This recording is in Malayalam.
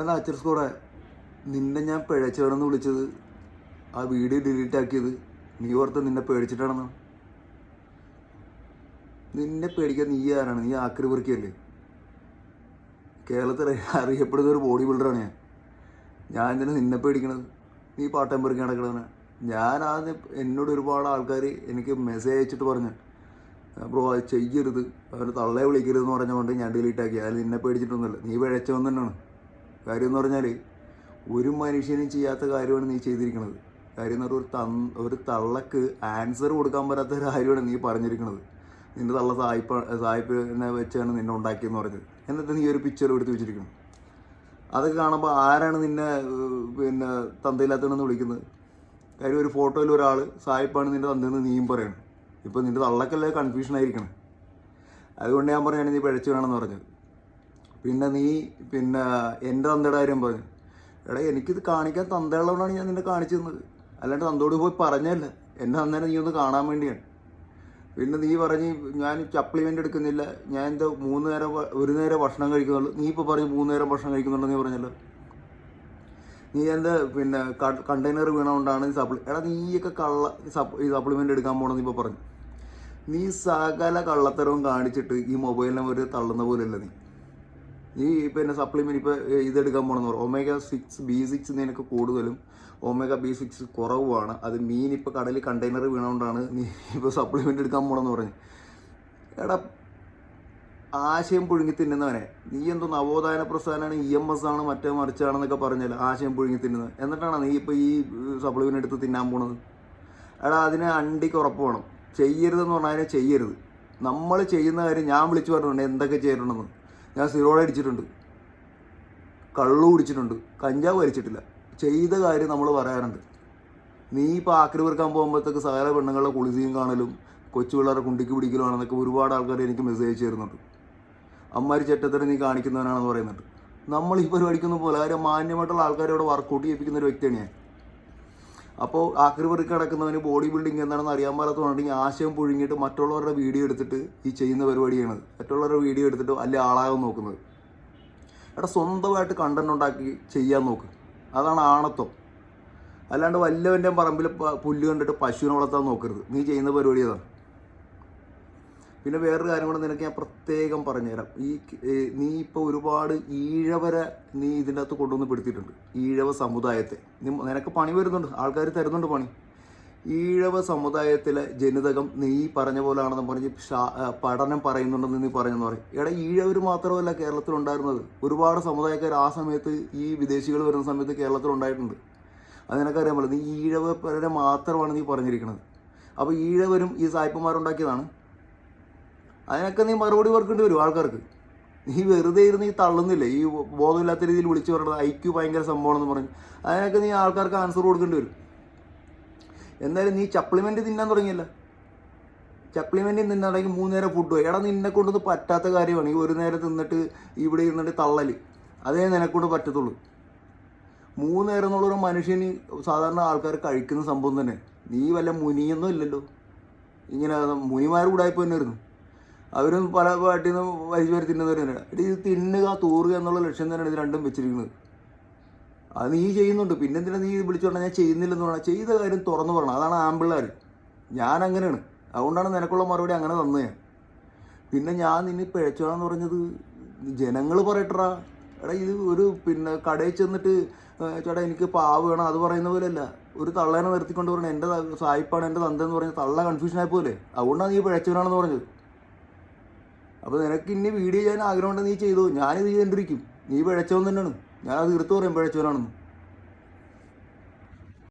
എന്നാ അച്ചർ സ്കോടെ നിന്നെ ഞാൻ പിഴച്ചവിടെന്ന് വിളിച്ചത്. ആ വീഡിയോ ഡിലീറ്റ് ആക്കിയത് നീ ഓർത്ത് നിന്നെ പേടിച്ചിട്ടാണെന്ന്. നിന്നെ പേടിക്കാൻ നീ ആരാണ്? നീ ആക്രി പെറുക്കിയല്ലേ? കേരളത്തിൽ അറിയപ്പെടുന്ന ഒരു ബോഡി ബിൽഡറാണ് ഞാൻ. ഞാൻ എന്തിനാ നിന്നെ പേടിക്കണത്. നീ പാട്ടം പെറുക്കി നടക്കണവനെ ഞാൻ ആദ്യം എന്നോട് ഒരുപാട് ആൾക്കാർ എനിക്ക് മെസ്സേജ് അയച്ചിട്ട് പറഞ്ഞു ബ്രോ അത് ചെയ്യരുത്. അവരെ തള്ളയെ വിളിക്കരുതെന്ന് പറഞ്ഞുകൊണ്ട് ഞാൻ ഡിലീറ്റ് ആക്കി. അതിൽ നിന്നെ പേടിച്ചിട്ടൊന്നുമില്ല. നീ പിഴച്ചവൻ തന്നെയാണ്. കാര്യം എന്ന് പറഞ്ഞാൽ ഒരു മനുഷ്യനും ചെയ്യാത്ത കാര്യമാണ് നീ ചെയ്തിരിക്കുന്നത് കാര്യം എന്ന് പറഞ്ഞാൽ ഒരു തൻ ഒരു തള്ളക്ക് ആൻസർ കൊടുക്കാൻ പറ്റാത്ത ഒരു കാര്യമാണ് നീ പറഞ്ഞിരിക്കുന്നത് നിന്റെ തള്ള സായിപ്പ സായിപ്പിനെ വെച്ചാണ് നിന്നെ ഉണ്ടാക്കിയെന്ന് പറഞ്ഞത്. എന്നിട്ട് നീ ഒരു പിക്ചർ എടുത്ത് വെച്ചിരിക്കുന്നു. അതൊക്കെ കാണുമ്പോൾ ആരാണ് നിന്നെ പിന്നെ തന്തയില്ലാത്തതെന്ന് വിളിക്കുന്നത്? കാര്യം ഒരു ഫോട്ടോയിൽ ഒരാൾ സായിപ്പാണ് നിന്റെ തന്തയെന്ന് നീയും പറയണം. ഇപ്പോൾ നിന്റെ തള്ളക്കല്ലേ കൺഫ്യൂഷൻ ആയിരിക്കണം? അതുകൊണ്ട് ഞാൻ പറയുകയാണെങ്കിൽ നീ പിഴച്ചു വേണമെന്ന് പറഞ്ഞത്. പിന്നെ നീ പിന്നെ എന്റെ തന്തയുടെ കാര്യം പറഞ്ഞു എടാ എനിക്കിത് കാണിക്കാൻ തന്തയുള്ളതുകൊണ്ടാണ് ഞാൻ നിന്നെ കാണിച്ചു തന്നത്. അല്ലാണ്ട് തന്തോട് പോയി പറഞ്ഞല്ല. എന്റെ തന്നേനെ നീ ഒന്ന് കാണാൻ വേണ്ടിയാണ്. പിന്നെ നീ പറഞ്ഞ് ഞാൻ സപ്ലിമെന്റ് എടുക്കുന്നില്ല. ഞാൻ എന്താ മൂന്ന് നേരം ഒരു നേരം ഭക്ഷണം കഴിക്കുന്നുള്ളൂ. നീ ഇപ്പോൾ പറഞ്ഞ് മൂന്ന് നേരം ഭക്ഷണം കഴിക്കുന്നുണ്ടെന്ന് നീ പറഞ്ഞല്ലോ. നീ എന്താ പിന്നെ കണ്ടെയ്നർ വീണുകൊണ്ടാണ് സപ്ലി എടാ നീയൊക്കെ കള്ള സപ്പ് ഈ സപ്ലിമെന്റ് എടുക്കാൻ പോകണമെന്ന് ഇപ്പോൾ പറഞ്ഞു. നീ സകല കള്ളത്തരവും കാണിച്ചിട്ട് ഈ മൊബൈലിനെ നമ്പർ തള്ളുന്ന പോലെയല്ല നീ. നീ പിന്നെ സപ്ലിമെന്റ് ഇപ്പോൾ ഇതെടുക്കാൻ പോകണമെന്ന് പറഞ്ഞു ഒമേഗ സിക്സ് ബി സിക്സ് നിനക്ക് കൂടുതലും ഒമേഗ ബി സിക്സ് കുറവുമാണ് അത് മീൻ ഇപ്പോൾ കടലിൽ കണ്ടെയ്നർ വീണുകൊണ്ടാണ് നീ ഇപ്പോൾ സപ്ലിമെന്റ് എടുക്കാൻ പോകണമെന്ന് പറഞ്ഞു. എടാ ആശയം പുഴുങ്ങി തിന്നുന്നവനെ. നീ എന്തോ നവോത്ഥാന പ്രസ്ഥാനമാണ് ഇ എം എസ് ആണ് മറ്റേ മറിച്ചാണെന്നൊക്കെ പറഞ്ഞാൽ ആശയം പുഴുങ്ങി തിന്നുന്നത്. എന്നിട്ടാണ് നീ ഇപ്പോൾ ഈ സപ്ലിമെന്റ് എടുത്ത് തിന്നാൻ പോണത്? എടാ അതിന് അണ്ടിക്ക് ഉറപ്പ് വേണം. ചെയ്യരുതെന്ന് പറഞ്ഞാൽ ചെയ്യരുത്. നമ്മൾ ചെയ്യുന്ന കാര്യം ഞാൻ വിളിച്ചു പറഞ്ഞിട്ടുണ്ട് എന്തൊക്കെ ചെയ്തിട്ടുണ്ടെന്ന് ഞാൻ സിറോഡ് അടിച്ചിട്ടുണ്ട് കള്ളു കുടിച്ചിട്ടുണ്ട്. കഞ്ചാവ് വലിച്ചിട്ടില്ല. ചെയ്ത കാര്യം നമ്മൾ പറയാറുണ്ട്. നീ ഇപ്പോൾ ആക്രി പെറുക്കാൻ പോകുമ്പോഴത്തേക്ക് സകല പെണ്ണുങ്ങളുടെ കുളിസിയും കാണലും കൊച്ചു പിള്ളേരെ കുണ്ടിക്ക് പിടിക്കലുമാണെന്നൊക്കെ ഒരുപാട് ആൾക്കാർ എനിക്ക് മെസ്സേജ് ചേരുന്നുണ്ട് അമ്മാരി ചെറ്റത്തിന് നീ കാണിക്കുന്നവനാണെന്ന് പറയുന്നുണ്ട്. നമ്മൾ ഈ പരിപാടിക്കൊന്നും പോലെ കാര്യം മാന്യമായിട്ടുള്ള ആൾക്കാരോട് വർക്കൗട്ട് ചെയ്യിപ്പിക്കുന്ന ഒരു വ്യക്തിയാണ് ഞാൻ. അപ്പോൾ ആക്രി പെറുക്കി കിടക്കുന്നവന് ബോഡി ബിൽഡിംഗ് എന്താണെന്ന് അറിയാൻ പാടാത്തതുകൊണ്ട് ഈ ആശയം പുഴുങ്ങിയിട്ട് മറ്റുള്ളവരുടെ വീഡിയോ എടുത്തിട്ട് ഈ ചെയ്യുന്ന പരിപാടിയാണ്. മറ്റുള്ളവരുടെ വീഡിയോ എടുത്തിട്ട് വലിയ ആളാകാൻ നോക്കുന്നത്. എടാ സ്വന്തമായിട്ട് കണ്ടന്റ് ഉണ്ടാക്കി ചെയ്യാൻ നോക്ക്. അതാണ് ആണത്വം. അല്ലാണ്ട് വല്ലവന്റെ പറമ്പിൽ പുല്ല് കണ്ടിട്ട് പശുവിനെ വളർത്താൻ നോക്കരുത്. നീ ചെയ്യുന്ന പരിപാടി അതാണ്. പിന്നെ വേറൊരു കാര്യം കൂടെ നിനക്ക് ഞാൻ പ്രത്യേകം പറഞ്ഞുതരാം. ഈ നീ ഇപ്പോൾ ഒരുപാട് ഈഴവരെ നീ ഇതിന്റെ അകത്ത് കൊണ്ടുവന്ന് പെടുത്തിയിട്ടുണ്ട്. ഈഴവ സമുദായത്തെ. നിനക്ക് പണി വരുന്നുണ്ട്. ആൾക്കാർ തരുന്നുണ്ട് പണി. ഈഴവ സമുദായത്തിലെ ജനിതകം നീ പറഞ്ഞ പോലാണെന്ന് പറഞ്ഞ് പഠനം പറയുന്നുണ്ടെന്ന് നീ പറഞ്ഞെന്ന് പറയും. ഇവിടെ ഈഴവർ മാത്രമല്ല കേരളത്തിൽ ഉണ്ടായിരുന്നത്. ഒരുപാട് സമുദായക്കാർ ആ സമയത്ത് ഈ വിദേശികൾ വരുന്ന സമയത്ത് കേരളത്തിൽ ഉണ്ടായിട്ടുണ്ട്. അത് നിനക്കറിയാൻ പറ്റില്ല നീ ഈഴവരെ മാത്രമാണ് നീ പറഞ്ഞിരിക്കുന്നത്. അപ്പോൾ ഈഴവരും ഈ സായിപ്പന്മാരുണ്ടാക്കിയതാണ് അതിനൊക്കെ നീ മറുപടി പറക്കേണ്ടി വരും ആൾക്കാർക്ക്. നീ വെറുതെ ഇരുന്ന് ഈ തള്ളുന്നില്ല? ഈ ബോധമില്ലാത്ത രീതിയിൽ വിളിച്ചു പറയുന്നത് ഐക്യു ഭയങ്കര സംഭവമാണെന്ന് പറഞ്ഞു. അതിനൊക്കെ നീ ആൾക്കാർക്ക് ആൻസർ കൊടുക്കേണ്ടി വരും. എന്തായാലും നീ സപ്ലിമെന്റ് തിന്നാൻ തുടങ്ങിയല്ല. സപ്ലിമെന്റ് തിന്നാണെങ്കിൽ മൂന്ന് നേരം ഫുഡ് എടാ നിന്നെ കൊണ്ടൊന്നും പറ്റാത്ത കാര്യമാണ്. ഈ ഒരു നേരം തിന്നിട്ട് ഇവിടെ ഇരുന്നിട്ട് തള്ളൽ. അതേ നിനക്കൊണ്ട് പറ്റത്തുള്ളൂ. മൂന്ന് നേരം എന്നുള്ളൊരു മനുഷ്യന് സാധാരണ ആൾക്കാർ കഴിക്കുന്ന സംഭവം തന്നെ. നീ വല്ല മുനിയൊന്നും ഇല്ലല്ലോ. ഇങ്ങനെ മുനിമാർ കൂടായ്പ തന്നെയായിരുന്നു അവരും പല പാട്ടിൽ നിന്ന് വലിച്ചു വരെ തിന്നുന്നവർ ഇത് തിന്നുക തൂറുക എന്നുള്ള ലക്ഷ്യം തന്നെയാണ് ഇത് രണ്ടും വെച്ചിരിക്കുന്നത്. അത് നീ ചെയ്യുന്നുണ്ട്. പിന്നെ എന്തിനാ നീ വിളിച്ചോണ്ട ഞാൻ ചെയ്യുന്നില്ലെന്ന് പറഞ്ഞാൽ ചെയ്ത കാര്യം തുറന്നു പറയണം. അതാണ് ആമ്പിള്ളേർ. ഞാൻ അങ്ങനെയാണ് അതുകൊണ്ടാണ് നിനക്കുള്ള മറുപടി അങ്ങനെ തന്നത് ഞാൻ പിന്നെ ഞാൻ നിന്നെ പിഴച്ചോളാന്ന് പറഞ്ഞത് ജനങ്ങൾ പറയട്ടറാ എടാ ഇത് ഒരു പിന്നെ കടയിൽ ചെന്നിട്ട് ചേട്ടാ എനിക്ക് പാവ് വേണം അത് പറയുന്ന പോലെയല്ല. ഒരു തള്ളേനെ നിർത്തിക്കൊണ്ട് പറഞ്ഞു എന്റെ സായിപ്പാണ് എന്റെ തന്തെന്ന് പറഞ്ഞ തള്ള കൺഫ്യൂഷൻ ആയി പോലെ. അതുകൊണ്ടാണ് നീ പിഴച്ചവനാണെന്ന് പറഞ്ഞത്. അപ്പോൾ നിനക്ക് ഇനി വീഡിയോ ചെയ്യാൻ ആഗ്രഹമുണ്ടെങ്കിൽ നീ ചെയ്തു. ഞാനിത് ചെയ്തുകൊണ്ടിരിക്കും നീ പിഴച്ചവൻ തന്നെയാണ്. ഞാൻ അത് തീർത്ത് പറയും പിഴച്ചവനാണെന്ന്.